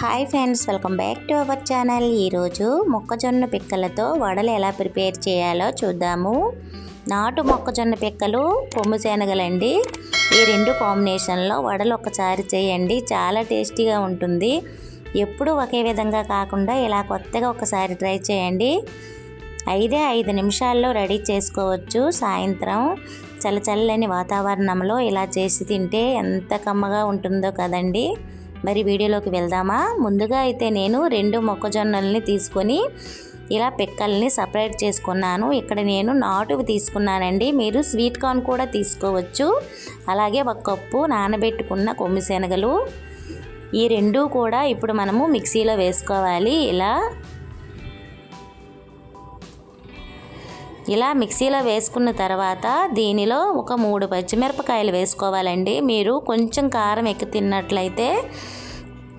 Hi friends welcome back to our channel. ఈరోజు మొక్కజొన్న పిక్కలతో వడలు ఎలా ప్రిపేర్ చేయాలో చూద్దాము. నాటు మొక్కజొన్న పిక్కలు కొమ్ము శనగలండి. ఈ రెండు కాంబినేషన్లో వడలు ఒకసారి చేయండి చాలా టేస్టీగా ఉంటుంది. ఎప్పుడు ఒకే విధంగా కాకుండా ఇలా కొత్తగా ఒకసారి ట్రై చేయండి. ఐదే ఐదు నిమిషాల్లో రెడీ చేసుకోవచ్చు. సాయంత్రం చల్లచల్లని వాతావరణంలో ఇలా చేసి తింటే ఎంత కమ్మగా ఉంటుందో కదండీ. మరి వీడియోలోకి వెళ్దామా? ముందుగా అయితే నేను రెండు మొక్కజొన్నల్ని తీసుకొని ఇలా పిక్కల్ని సపరేట్ చేసుకున్నాను. ఇక్కడ నేను నాటువి తీసుకున్నానండి. మీరు స్వీట్ కార్న్ కూడా తీసుకోవచ్చు. అలాగే ఒక కప్పు నానబెట్టుకున్న కొమ్మి శనగలు. ఈ రెండు కూడా ఇప్పుడు మనము మిక్సీలో వేసుకోవాలి. ఇలా ఇలా మిక్సీలో వేసుకున్న తర్వాత దీనిలో ఒక మూడు పచ్చిమిరపకాయలు వేసుకోవాలండి. మీరు కొంచెం కారం ఎక్కు తిన్నట్లయితే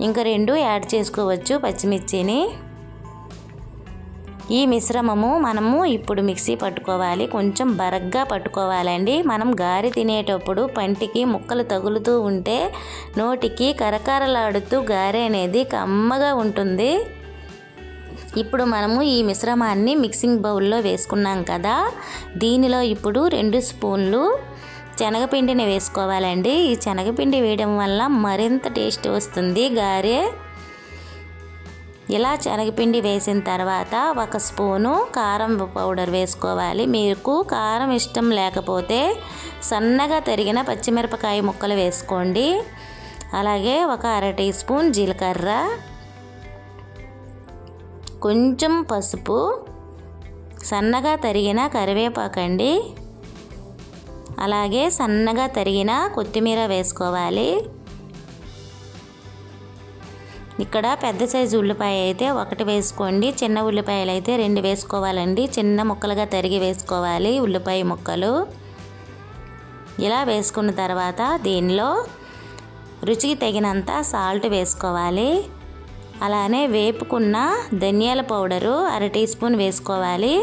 ఇంకా రెండు యాడ్ చేసుకోవచ్చు పచ్చిమిర్చిని. ఈ మిశ్రమము మనము ఇప్పుడు మిక్సీ పట్టుకోవాలి. కొంచెం బరగ్గా పట్టుకోవాలండి. మనం గారి తినేటప్పుడు పంటికి ముక్కలు తగులుతూ ఉంటే నోటికి కరకరలాడుతూ గారె అనేది కమ్మగా ఉంటుంది. ఇప్పుడు మనము ఈ మిశ్రమాన్ని మిక్సింగ్ బౌల్లో వేసుకున్నాం కదా. దీనిలో ఇప్పుడు రెండు స్పూన్లు శనగపిండిని వేసుకోవాలండి. ఈ శనగపిండి వేయడం వల్ల మరింత టేస్ట్ వస్తుంది గారె. ఇలా శనగపిండి వేసిన తర్వాత ఒక స్పూను కారం పౌడర్ వేసుకోవాలి. మీకు కారం ఇష్టం లేకపోతే సన్నగా తరిగిన పచ్చిమిరపకాయ ముక్కలు వేసుకోండి. అలాగే ఒక అర టీ స్పూన్ జీలకర్ర కొంచెం పసుపు సన్నగా తరిగిన కరివేపాకండి. అలాగే సన్నగా తరిగిన కొత్తిమీర వేసుకోవాలి. ఇక్కడ పెద్ద సైజు ఉల్లిపాయ అయితే ఒకటి వేసుకోండి. చిన్న ఉల్లిపాయలు అయితే రెండు వేసుకోవాలండి. చిన్న ముక్కలుగా తరిగి వేసుకోవాలి ఉల్లిపాయ ముక్కలు. ఇలా వేసుకున్న తర్వాత దీనిలో రుచికి తగినంత సాల్ట్ వేసుకోవాలి. అలానే వేపుకున్న ధనియాల పౌడరు అర టీ స్పూన్ వేసుకోవాలి.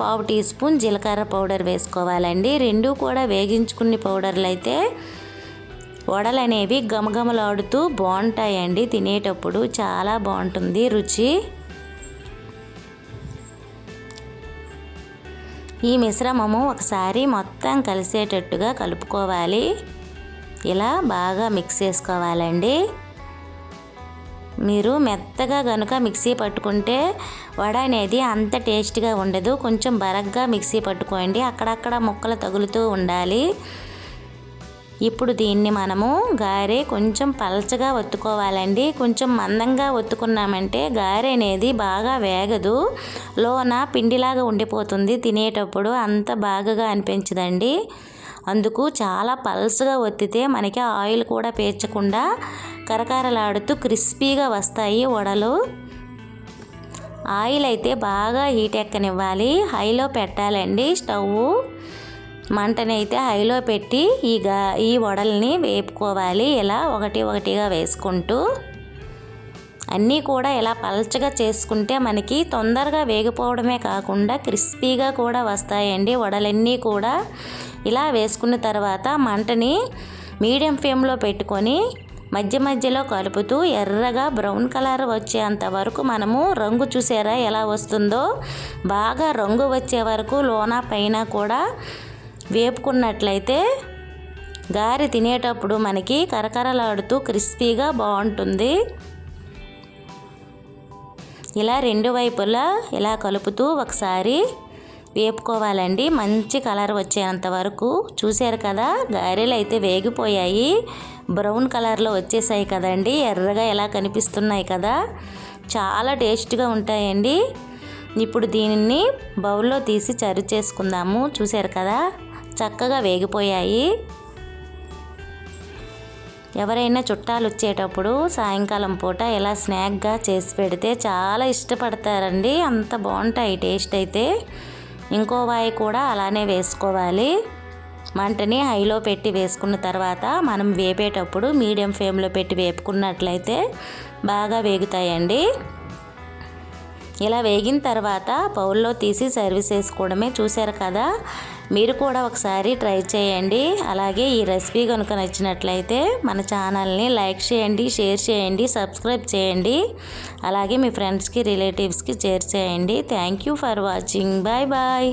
పావు టీ స్పూన్ జీలకర్ర పౌడర్ వేసుకోవాలండి. రెండు కూడా వేగించుకున్న పౌడర్లు అయితే వడలు అనేవి గమగమలాడుతూ బాగుంటాయండి తినేటప్పుడు. చాలా బాగుంటుంది రుచి. ఈ మిశ్రమము ఒకసారి మొత్తం కలిసేటట్టుగా కలుపుకోవాలి. ఇలా బాగా మిక్స్ చేసుకోవాలండి. మీరు మెత్తగా కనుక మిక్సీ పట్టుకుంటే వడ అనేది అంత టేస్ట్గా ఉండదు. కొంచెం బరగ్గా మిక్సీ పట్టుకోండి. అక్కడక్కడ ముక్కలు తగులుతూ ఉండాలి. ఇప్పుడు దీన్ని మనము గారె కొంచెం పలచగా ఒత్తుకోవాలండి. కొంచెం మందంగా ఒత్తుకున్నామంటే గారె అనేది బాగా వేగదు. లోన పిండిలాగా ఉండిపోతుంది తినేటప్పుడు అంత బాగా అనిపించదండి. అందుకు చాలా పల్స్గా ఒత్తితే మనకి ఆయిల్ కూడా పేర్చకుండా కరకరలాడుతూ క్రిస్పీగా వస్తాయి వడలు. ఆయిల్ అయితే బాగా హీట్ ఎక్కనివ్వాలి. హైలో పెట్టాలండి. స్టవ్ మంటని అయితే హైలో పెట్టి ఈ గా ఈ వడల్ని వేపుకోవాలి. ఇలా ఒకటి ఒకటిగా వేసుకుంటూ. అన్నీ కూడా ఇలా పలచగా చేసుకుంటే మనకి తొందరగా వేగిపోవడమే కాకుండా క్రిస్పీగా కూడా వస్తాయండి వడలన్నీ కూడా. ఇలా వేసుకున్న తర్వాత మంటని మీడియం ఫ్లేమ్లో పెట్టుకొని మధ్య మధ్యలో కలుపుతూ ఎర్రగా బ్రౌన్ కలర్ వచ్చేంత వరకు మనము రంగు చూసారా ఎలా వస్తుందో. బాగా రంగు వచ్చే వరకు లోన పైన కూడా వేపుకున్నట్లయితే గారి తినేటప్పుడు మనకి కరకరలాడుతూ క్రిస్పీగా బాగుంటుంది. ఇలా రెండు వైపులా ఇలా కలుపుతూ ఒకసారి వేపుకోవాలండి. మంచి కలర్ వచ్చేంత వరకు చూశారు కదా గారెలు అయితే వేగిపోయాయి. బ్రౌన్ కలర్లో వచ్చేసాయి కదండి ఎర్రగా ఎలా కనిపిస్తున్నాయి కదా. చాలా టేస్ట్గా ఉంటాయండి. ఇప్పుడు దీనిని బౌల్లో తీసి చరి చేసుకుందాము. చూశారు కదా చక్కగా వేగిపోయాయి. ఎవరైనా చుట్టాలు వచ్చేటప్పుడు సాయంకాలం పూట ఇలా స్నాక్గా చేసి పెడితే చాలా ఇష్టపడతారండి. అంత బాగుంటాయి టేస్ట్ అయితే. ఇంకో వాయి కూడా అలానే వేసుకోవాలి. మంటని హైలో పెట్టి వేసుకున్న తర్వాత మనం వేపేటప్పుడు మీడియం ఫ్లేమ్లో పెట్టి వేపుకున్నట్లయితే బాగా వేగుతాయండి. ఇలా వేగిన తర్వాత పౌల్లో తీసి సర్వీస్ చేసుకోవడమే చూశారు కదా? మీరు కూడా ఒకసారి ట్రై చేయండి. అలాగే ఈ రెసిపీ కనుక నచ్చినట్లయితే మన ఛానల్ని లైక్ చేయండి షేర్ చేయండి సబ్స్క్రైబ్ చేయండి. అలాగే మీ ఫ్రెండ్స్కి రిలేటివ్స్కి షేర్ చేయండి. Thank you for watching. Bye bye.